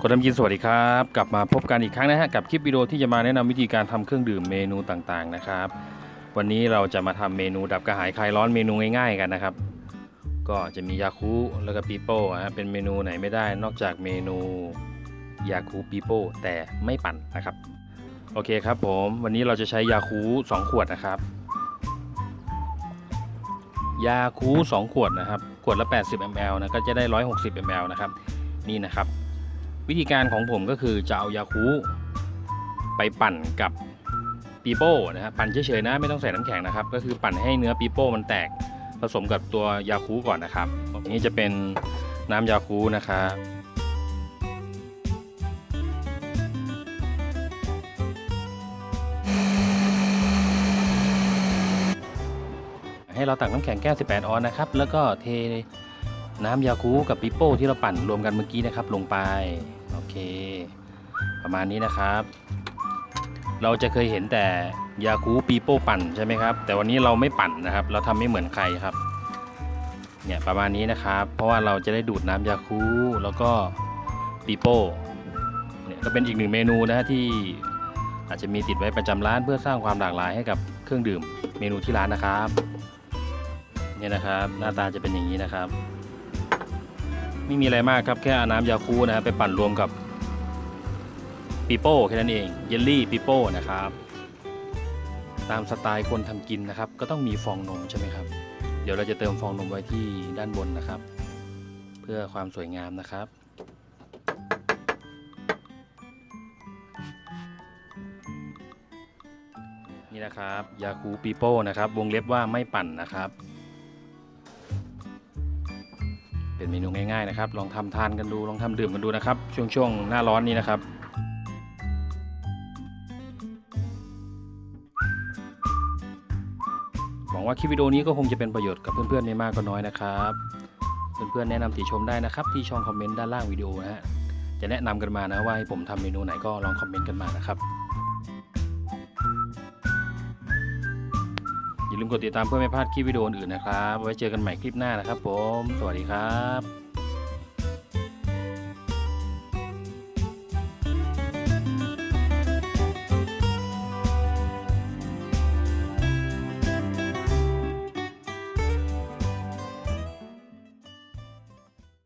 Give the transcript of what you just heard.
คนทำกินสวัสดีครับ กลับมาพบกันอีกครั้งนะฮะกับคลิปวิดีโอที่จะมาแนะนำวิธีการทำเครื่องดื่มเมนูต่างๆนะครับ วันนี้เราจะมาทำเมนูดับกระหายคลายร้อนเมนูง่ายๆกันนะครับ ก็จะมียาคูแล้วก็ปีโป้ฮะเป็นเมนูไหนไม่ได้ นอกจากเมนูยาคูปีโป้แต่ไม่ปั่นนะครับ โอเคครับผมวันนี้เราจะใช้ยาคู2ขวดนะครับยาคู2ขวดนะครับ ขวดละ 80 ml นะก็จะได้ 160 ml นะครับ นี่นะครับ วิธีการของผมก็คือจะเอายาคูไปปั่นกับปีโป้นะฮะปั่นเฉยๆนะไม่ต้องใส่น้ำแข็งนะครับ ก็คือปั่นให้เนื้อปีโป้มันแตกผสมกับตัวยาคูก่อนนะครับนี่จะเป็นน้ำยาคูนะครับให้เราตักน้ำแข็งแก้ว 18 ออนนะครับ แล้วก็เท น้ำยาคูกับปิโป้ที่เราปั่นรวมกันเมื่อกี้นะครับ ลงไป โอเค ประมาณนี้นะครับ เราจะเคยเห็นแต่ยาคูปีโป้ปั่นใช่ไหมครับ แต่วันนี้เราไม่ปั่นนะครับ เราทำไม่เหมือนใครครับ เนี่ยประมาณนี้นะครับ เพราะว่าเราจะได้ดูดน้ำยาคูแล้วก็ปีโป้เนี่ยก็เป็นอีกหนึ่งเมนูนะฮะที่อาจจะมีติดไว้ประจำร้านเพื่อสร้างความหลากหลายให้กับเครื่องดื่มเมนูที่ร้านนะครับ เนี่ยนะครับ หน้าตาจะเป็นอย่างนี้นะครับ ไม่มีอะไรมากครับแค่อาน้ำยาคูนะครับไปปั่นรวมกับปีโป้แค่นั้นเองเยลลี่ปีโป้นะครับ ตามสไตล์คนทำกินนะครับ ก็ต้องมีฟองนมใช่ไหมครับ เดี๋ยวเราจะเติมฟองนมไว้ที่ด้านบนนะครับ เพื่อความสวยงามนะครับนี่นะครับยาคูปีโป้นะครับ วงเล็บว่าไม่ปั่นนะครับ เป็นเมนูง่ายๆนะครับ ลองทำทานกันดู ลองทำดื่มกันดูนะครับ ช่วงช่วงหน้าร้อนนี้นะครับ หวังว่าคลิปวิดีโอนี้ก็คงจะเป็นประโยชน์กับเพื่อนๆไม่มากก็น้อยนะครับ เพื่อนๆแนะนำติชมได้นะครับ ที่ช่องคอมเมนต์ด้านล่างวิดีโอนะฮะ จะแนะนำกันมานะว่าให้ผมทำเมนูไหนก็ลองคอมเมนต์กันมานะครับ อย่าลืมกดติดตามเพื่อไม่พลาดคลิปวิดีโออื่นๆนะครับ ไว้เจอกันใหม่คลิปหน้านะครับผม สวัสดีครับ